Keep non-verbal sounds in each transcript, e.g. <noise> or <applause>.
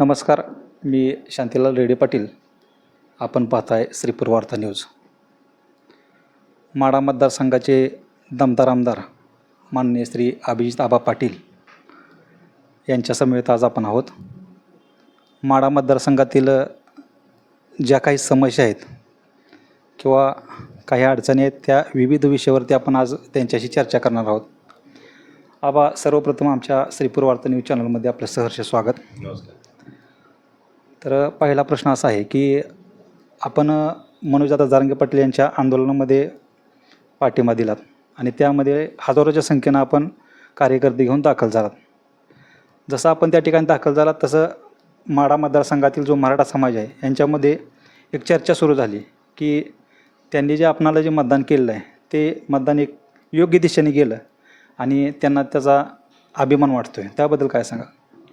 नमस्कार मी शांतीलाल रेडे पाटील. आपण पाहताय श्रीपूर वार्ता न्यूज. माडा मतदारसंघाचे दमदार आमदार माननीय श्री अभिजित आबा पाटील यांच्या समवेत आज आपण आहोत. माडा मतदारसंघातील ज्या काही समस्या आहेत किंवा काही अडचणी आहेत त्या विविध विषयावरती आपण आज त्यांच्याशी चर्चा करणार आहोत. आबा सर्वप्रथम आमच्या श्रीपूर वार्ता न्यूज चॅनलमध्ये आपलं सहर्ष स्वागत. नमस्कार. तर पहिला प्रश्न असा आहे की आपण अ, मनोजदादा जारंगे पाटील यांच्या आंदोलनामध्ये पाठिंबा दिलात आणि त्यामध्ये हजारोच्या संख्येनं आपण कार्यकर्ते घेऊन दाखल झालात. जसं आपण त्या ठिकाणी दाखल झालात तसं माडा मतदारसंघातील जो मराठा समाज आहे यांच्यामध्ये एक चर्चा सुरू झाली की त्यांनी जे आपणाला जे मतदान केलेलं आहे ते मतदान एक योग्य दिशेने गेलं आणि त्यांना त्याचा अभिमान वाटतो आहे त्याबद्दल काय सांगा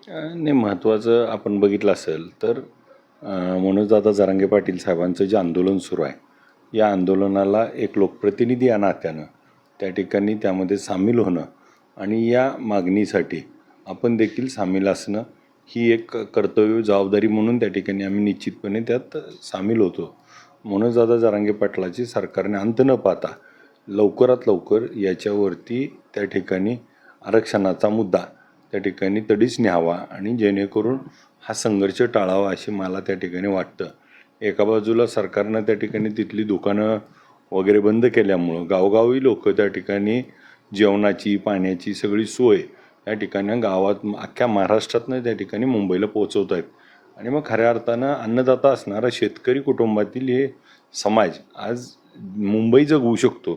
नाही महत्त्वाचं आपण बघितलं असेल तर अं, मनोजदादा जरांगे पाटील साहेबांचं जे आंदोलन सुरू आहे या आंदोलनाला एक लोकप्रतिनिधी या नात्यानं त्या ठिकाणी त्यामध्ये सामील होणं आणि या मागणीसाठी आपण देखील सामील असणं ही एक कर्तव्य जबाबदारी म्हणून त्या ठिकाणी आम्ही निश्चितपणे त्यात सामील होतो. मनोजदादा जरांगे पाटलाची सरकारने अंत न पाहता लवकरात लवकर याच्यावरती त्या ठिकाणी आरक्षणाचा मुद्दा त्या ठिकाणी तडीच न्यावा आणि जेणेकरून हा संघर्ष टाळावा असे मला त्या ठिकाणी वाटतं. एका बाजूला सरकारनं त्या ठिकाणी तिथली दुकानं वगैरे बंद केल्यामुळं गावगावी लोक त्या ठिकाणी जेवणाची पाण्याची सगळी सोय त्या ठिकाणी गावात अख्ख्या महाराष्ट्रातनं त्या ठिकाणी मुंबईला पोहोचवत आहेत. आणि मग खऱ्या अर्थानं अन्नदाता असणारा शेतकरी कुटुंबातील हे समाज आज मुंबई जगवू शकतो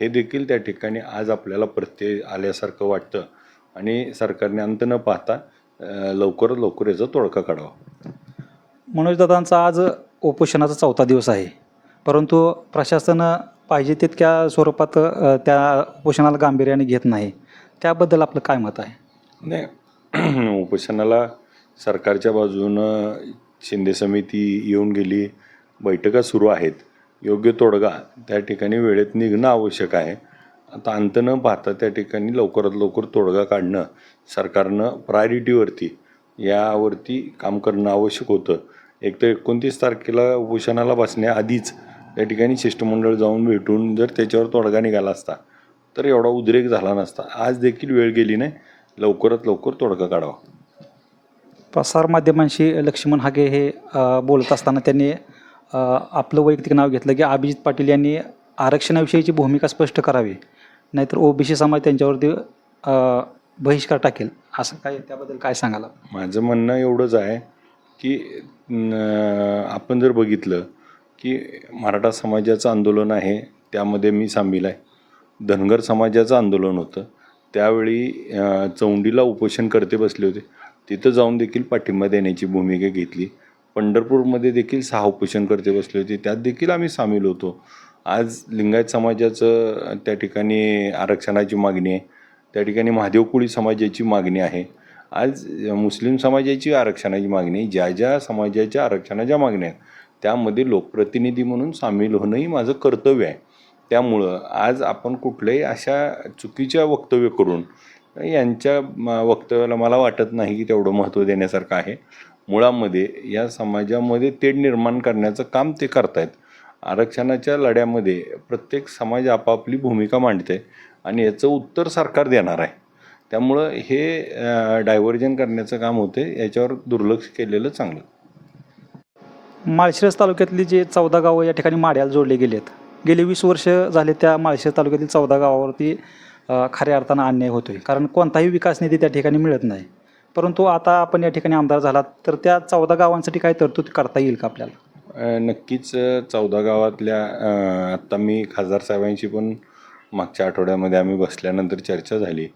हे देखील त्या ठिकाणी आज आपल्याला प्रत्यय आल्यासारखं वाटतं. आणि सरकारने अंत न पाहता अं, लवकरात लवकर याचा तोडगा काढावा. मनोजदादांचा आज उपोषणाचा चौथा दिवस आहे. परंतु प्रशासन पाहिजे तितक्या स्वरूपात त्या उपोषणाला गांभीर्याने घेत नाही. त्याबद्दल आपलं काय मत आहे? नाही <clears throat> उपोषणाला सरकारच्या बाजूनं शिंदे समिती येऊन गेली बैठका सुरू आहेत. योग्य तोडगा त्या ठिकाणी वेळेत निघणं आवश्यक आहे. आता अंत न पाहता त्या ठिकाणी लवकरात लवकर तोडगा काढणं सरकारनं प्रायोरिटीवरती यावरती काम करणं आवश्यक होतं. एक तर एकोणतीस तारखेला उपोषणाला बसण्याआधीच त्या ठिकाणी शिष्टमंडळ जाऊन भेटून जर त्याच्यावर तोडगा निघाला असता तर एवढा उद्रेक झाला नसता. आज देखील वेळ गेली नाही. लवकरात लवकर तोडगा काढावा. प्रसारमाध्यमांशी लक्ष्मण हागे हे बोलत असताना त्यांनी आपलं वैयक्तिक नाव घेतलं की अभिजित पाटील यांनी आरक्षणाविषयीची भूमिका स्पष्ट करावी. नाहीतर ओबीसी समाज त्यांच्यावरती बहिष्कार टाकेल. असं काय त्याबद्दल काय सांगाल माझं म्हणणं एवढंच आहे की आपण जर बघितलं की मराठा समाजाचं आंदोलन आहे त्यामध्ये मी सामील आहे. धनगर समाजाचं आंदोलन होतं. त्यावेळी चौंडीला उपोषण करते बसले होते. तिथं जाऊन देखील पाठिंबा देण्याची भूमिका घेतली. पंढरपूरमध्ये देखील सहा उपोषण करते बसले होते. त्यात देखील आम्ही सामील होतो. आज लिंगायत समाजाचं त्या ठिकाणी आरक्षणाची मागणी आहे. त्या ठिकाणी महादेव कोळी समाजाची मागणी आहे. आज मुस्लिम समाजाची आरक्षणाची मागणी आहे. ज्या ज्या समाजाच्या आरक्षणाच्या मागण्या आहेत त्यामध्ये लोकप्रतिनिधी म्हणून सामील होणंही माझं कर्तव्य आहे. त्यामुळं आज आपण कुठल्याही अशा चुकीच्या वक्तव्य करून यांच्या वक्तव्याला मला वाटत नाही की तेवढं महत्त्व देण्यासारखं आहे. मुळामध्ये या समाजामध्ये तेढ निर्माण करण्याचं काम ते करतायत. आरक्षणाच्या लढ्यामध्ये प्रत्येक समाज आपापली भूमिका मांडते आणि याचं उत्तर सरकार देणार आहे. त्यामुळं हे डायव्हर्जन करण्याचं काम होते याच्यावर दुर्लक्ष केलेलं चांगलं. माळशिरस तालुक्यातली जे चौदा गावं या ठिकाणी माड्याला जोडले गेलेत. गेली वीस वर्ष झाले त्या माळशिरस तालुक्यातील चौदा गावावरती खऱ्या अर्थानं अन्याय होतो आहे कारण कोणताही विकास निधी त्या ठिकाणी मिळत नाही. परंतु आता आपण या ठिकाणी आमदार झालात तर त्या चौदा गावांसाठी काय तरतूद करता येईल का आपल्याला? नक्कीच चौदा गावातल्या आत्ता मी खासदार साहेबांशी पण मागच्या आठवड्यामध्ये आम्ही बसल्यानंतर चर्चा झाली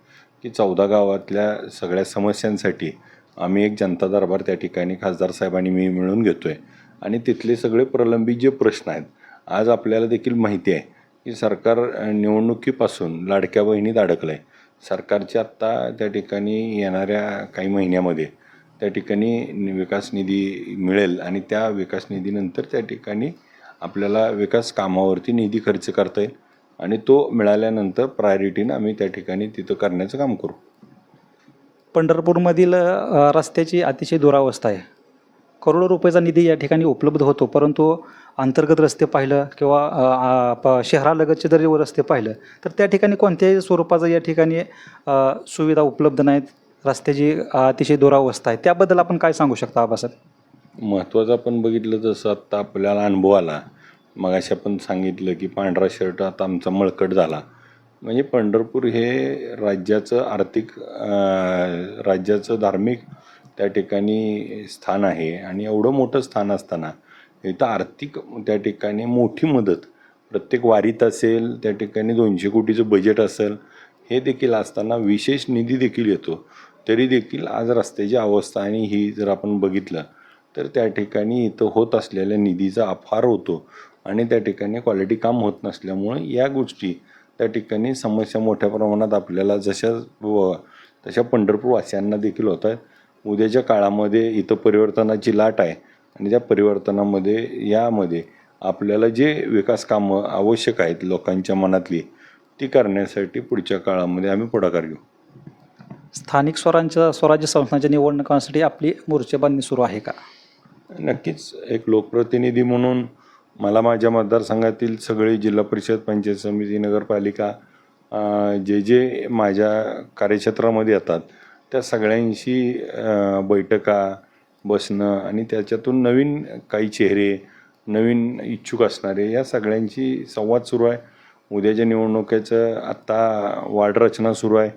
की चौदा गावातल्या सगळ्या समस्यांसाठी आम्ही एक जनता दरबार त्या ठिकाणी खासदार साहेबांनी मी मिळून घेतो आहे आणि तिथले सगळे प्रलंबित जे प्रश्न आहेत आज आपल्याला देखील माहिती आहे की सरकार निवडणुकीपासून लाडक्या बहिणीत अडकलं आहे सरकारचे आत्ता त्या ठिकाणी येणाऱ्या काही महिन्यामध्ये त्या ठिकाणी विकास निधी मिळेल आणि त्या विकास निधीनंतर त्या ठिकाणी आपल्याला विकास कामावरती निधी खर्च करता येईल आणि तो मिळाल्यानंतर प्रायोरिटीनं आम्ही त्या ठिकाणी तिथं करण्याचं काम करू. पंढरपूरमधील रस्त्याची अतिशय दुरावस्था आहे. करोडो रुपयाचा निधी या ठिकाणी उपलब्ध होतो परंतु अंतर्गत रस्ते पाहिलं किंवा प शहरालगतचे जरी रस्ते पाहिलं तर त्या ठिकाणी कोणत्याही स्वरूपाचं या ठिकाणी सुविधा उपलब्ध नाहीत. रस्त्याची अतिशय दुरावस्था आहे. त्याबद्दल आपण काय सांगू शकता आबासाहेब? महत्त्वाचं आपण बघितलं जसं आत्ता आपल्याला अनुभव आला. मग मगाशी आपण सांगितलं की पांढरा शर्ट आता आमचा मळकट झाला. म्हणजे पंढरपूर हे राज्याचं आर्थिक राज्याचं धार्मिक त्या ठिकाणी स्थान आहे आणि एवढं मोठं स्थान असताना इथं आर्थिक त्या ठिकाणी मोठी मदत. प्रत्येक वारीत असेल त्या ठिकाणी दोनशे कोटीचं बजेट असेल हे देखील असताना विशेष निधी देखील येतो. तरी देखील आज रस्त्याची अवस्था आणि ही जर आपण बघितलं तर त्या ठिकाणी इथं होत असलेल्या निधीचा अफार होतो आणि त्या ठिकाणी क्वालिटी काम होत नसल्यामुळे या गोष्टी त्या ठिकाणी समस्या मोठ्या प्रमाणात आपल्याला जशा व तशा पंढरपूरवासियांना देखील होत आहेत. उद्याच्या काळामध्ये इथं परिवर्तनाची लाट आहे आणि त्या परिवर्तनामध्ये यामध्ये आपल्याला जे विकास कामं आवश्यक आहेत लोकांच्या मनातली ती करण्यासाठी पुढच्या काळामध्ये आम्ही पुढाकार घेऊ. स्थानिक स्वरांच्या स्वराज्य संस्थांच्या निवडणुकांसाठी आपली मोर्चेबांधणी सुरू आहे का? नक्कीच. एक लोकप्रतिनिधी म्हणून मला माझ्या मतदारसंघातील सगळे जिल्हा परिषद पंचायत समिती नगरपालिका जे जे माझ्या कार्यक्षेत्रामध्ये येतात त्या सगळ्यांशी बैठका बसणं आणि त्याच्यातून नवीन काही चेहरे नवीन इच्छुक असणारे या सगळ्यांशी संवाद सुरू आहे. उद्याच्या निवडणुकीचं आत्ता वार्ड रचना सुरू आहे.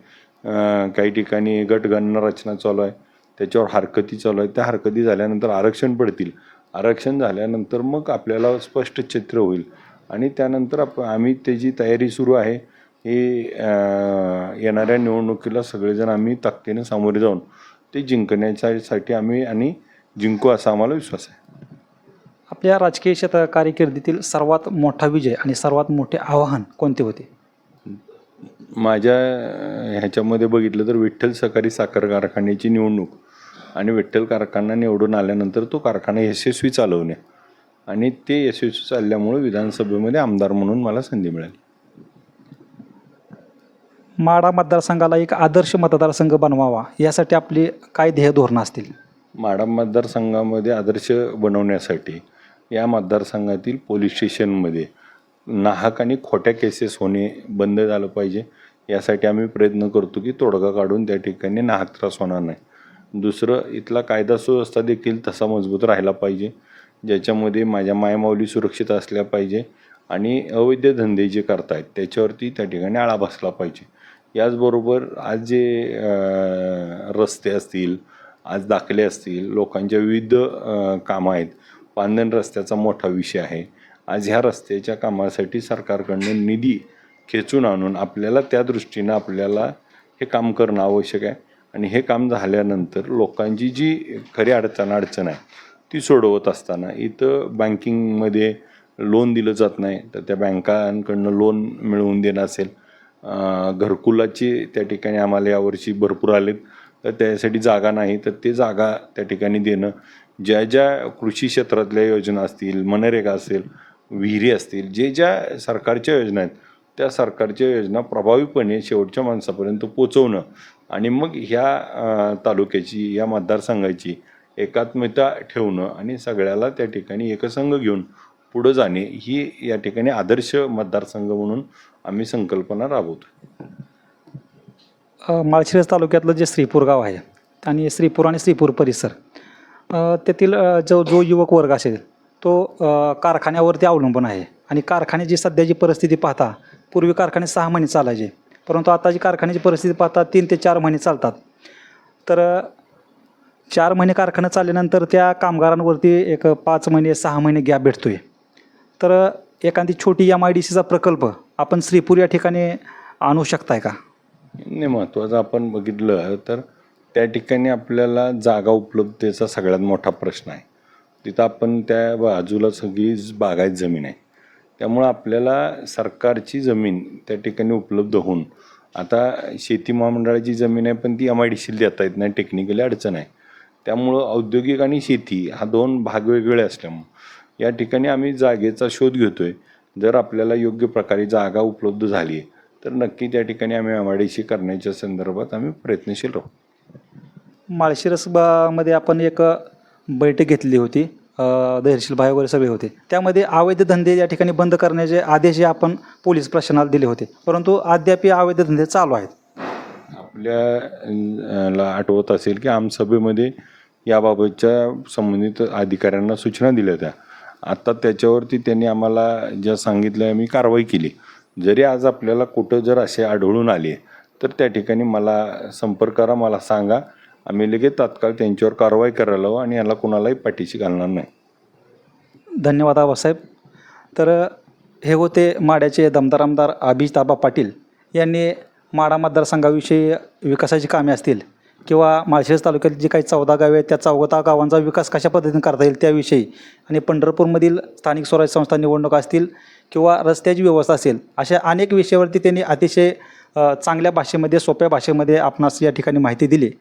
काही ठिकाणी गटगणना रचना चालू आहे. त्याच्यावर हरकती चालू आहे त्या हरकती झाल्यानंतर आरक्षण पडतील. आरक्षण झाल्यानंतर मग आपल्याला स्पष्ट चित्र होईल. आणि त्यानंतर आप आम्ही त्याची तयारी सुरू आहे ही येणाऱ्या निवडणुकीला सगळेजण आम्ही ताकदीने सामोरे जाऊन ते जिंकण्यासाठी आम्ही आणि जिंकू असा आम्हाला विश्वास आहे. आपल्या राजकीय क्षेत्र कारकिर्दीतील सर्वात मोठा विजय आणि सर्वात मोठे आव्हान कोणते होते? माझ्या ह्याच्यामध्ये बघितलं तर विठ्ठल सहकारी साखर कारखान्याची निवडणूक आणि विठ्ठल कारखाना निवडून आल्यानंतर तो कारखाना यशस्वी चालवणे आणि ते यशस्वी चालल्यामुळे विधानसभेमध्ये आमदार म्हणून मला संधी मिळाली. माडा मतदारसंघाला एक आदर्श मतदारसंघ बनवावा यासाठी आपली काय ध्येय धोरणं असतील? माडा मतदारसंघामध्ये आदर्श बनवण्यासाठी या मतदारसंघातील पोलीस स्टेशनमध्ये नाहक आणि खोट्या केसेस होणे बंद झालं पाहिजे. यासाठी आम्ही प्रयत्न करतो की तोडगा काढून त्या ठिकाणी नाहक त्रास होणार नाही. दुसरं इथला कायदा सुव्यवस्था देखील तसा मजबूत राहिला पाहिजे ज्याच्यामध्ये माझ्या मायमाऊली सुरक्षित असल्या पाहिजे आणि अवैध धंदे जे करतायत त्याच्यावरती त्या ठिकाणी आळा बसला पाहिजे. याचबरोबर आज जे रस्ते असतील आज दाखले असतील लोकांच्या विविध कामं आहेत. पांदन रस्त्याचा मोठा विषय आहे. आज ह्या रस्त्याच्या कामासाठी सरकारकडनं निधी खेचून आणून आपल्याला त्या दृष्टीनं आपल्याला हे काम करणं आवश्यक आहे. आणि हे काम झाल्यानंतर लोकांची जी खरी अडचण अडचण आहे ती सोडवत असताना इथं बँकिंगमध्ये लोन दिलं जात नाही तर त्या बँकांकडनं लोन मिळवून देणं असेल. घरकुलाची त्या ठिकाणी आम्हाला यावर्षी भरपूर आलेत तर त्यासाठी जागा नाही तर ते जागा त्या ठिकाणी देणं. ज्या ज्या कृषी क्षेत्रातल्या योजना असतील मनरेगा असेल विहिरी असतील जे ज्या सरकारच्या योजना आहेत त्या सरकारच्या योजना प्रभावीपणे शेवटच्या माणसापर्यंत पोचवणं आणि मग ह्या तालुक्याची या मतदारसंघाची एकात्मता ठेवणं आणि सगळ्याला त्या ठिकाणी एकसंघ घेऊन पुढं जाणे ही या ठिकाणी आदर्श मतदारसंघ म्हणून आम्ही संकल्पना राबवतो. माळशिरस तालुक्यातलं जे श्रीपूर गाव आहे आणि श्रीपूर आणि श्रीपूर परिसर तेथील जो जो युवक वर्ग असेल तो कारखान्यावरती अवलंबून आहे. आणि कारखान्याची सध्याची परिस्थिती पाहता पूर्वी कारखाने सहा महिने चालायचे. परंतु आताची कारखान्याची परिस्थिती पाहता तीन ते चार महिने चालतात. तर चार महिने कारखाना चालल्यानंतर त्या कामगारांवरती एक पाच महिने सहा महिने गॅप भेटतो आहे तर एखादी छोटी एम आय डी सीचा प्रकल्प आपण श्रीपूर या ठिकाणी आणू शकताय का? नाही महत्त्वाचं आपण बघितलं तर त्या ठिकाणी आपल्याला जागा उपलब्धतेचा सगळ्यात मोठा प्रश्न आहे. तिथं आपण त्या बाजूला सगळी बागायत जमीन आहे. त्यामुळं आपल्याला सरकारची जमीन त्या ठिकाणी उपलब्ध होऊन आता शेती महामंडळाची जमीन आहे पण ती एम आय डी सील देता येत नाही टेक्निकली अडचण आहे. त्यामुळं औद्योगिक आणि शेती हा दोन भाग वेगवेगळे असल्यामुळं या ठिकाणी आम्ही जागेचा शोध घेतोय. जर आपल्याला योग्य प्रकारे जागा उपलब्ध झाली तर नक्की त्या ठिकाणी आम्ही एम आय डी सी करण्याच्या संदर्भात आम्ही प्रयत्नशील राहू. माळशिरसमध्ये आपण एक बैठक घेतली होती अ, धैर्यशील भाई वगैरे सगळे होते. त्यामध्ये अवैध धंदे या ठिकाणी बंद करण्याचे आदेश हे आपण पोलीस प्रशासनाला दिले होते. परंतु अद्याप अवैध धंदे चालू आहेत. आपल्या ला आठवत असेल की आमसभेमध्ये याबाबतच्या संबंधित अधिकाऱ्यांना सूचना दिल्या होत्या. आत्ता त्याच्यावरती त्यांनी आम्हाला ज्या सांगितलं आम्ही कारवाई केली. जरी आज आपल्याला कुठं जर असे आढळून आले तर त्या ठिकाणी मला संपर्क करा मला सांगा. आम्ही लगेच तात्काळ त्यांच्यावर कारवाई करायला हवं आणि याला कुणालाही पाठीशी घालणार नाही. धन्यवाद आबासाहेब. तर हे होते माड्याचे दमदार आमदार अभिजिताबा पाटील यांनी माडा मतदारसंघाविषयी विकासाची कामे असतील किंवा माळशिरस तालुक्यात जी काही चौदा गावे आहेत त्या चौदा गावांचा विकास कशा पद्धतीने करता येईल त्याविषयी आणि पंढरपूरमधील स्थानिक स्वराज्य संस्था निवडणुका असतील किंवा रस्त्याची व्यवस्था असेल अशा अनेक विषयावरती त्यांनी अतिशय चांगल्या भाषेमध्ये सोप्या भाषेमध्ये आपणास या ठिकाणी माहिती दिली.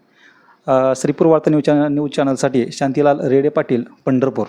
श्रीपूर वार्ता न्यूज चॅनल न्यूज चॅनलसाठी शांतीलाल रेडे पाटील पंढरपूर.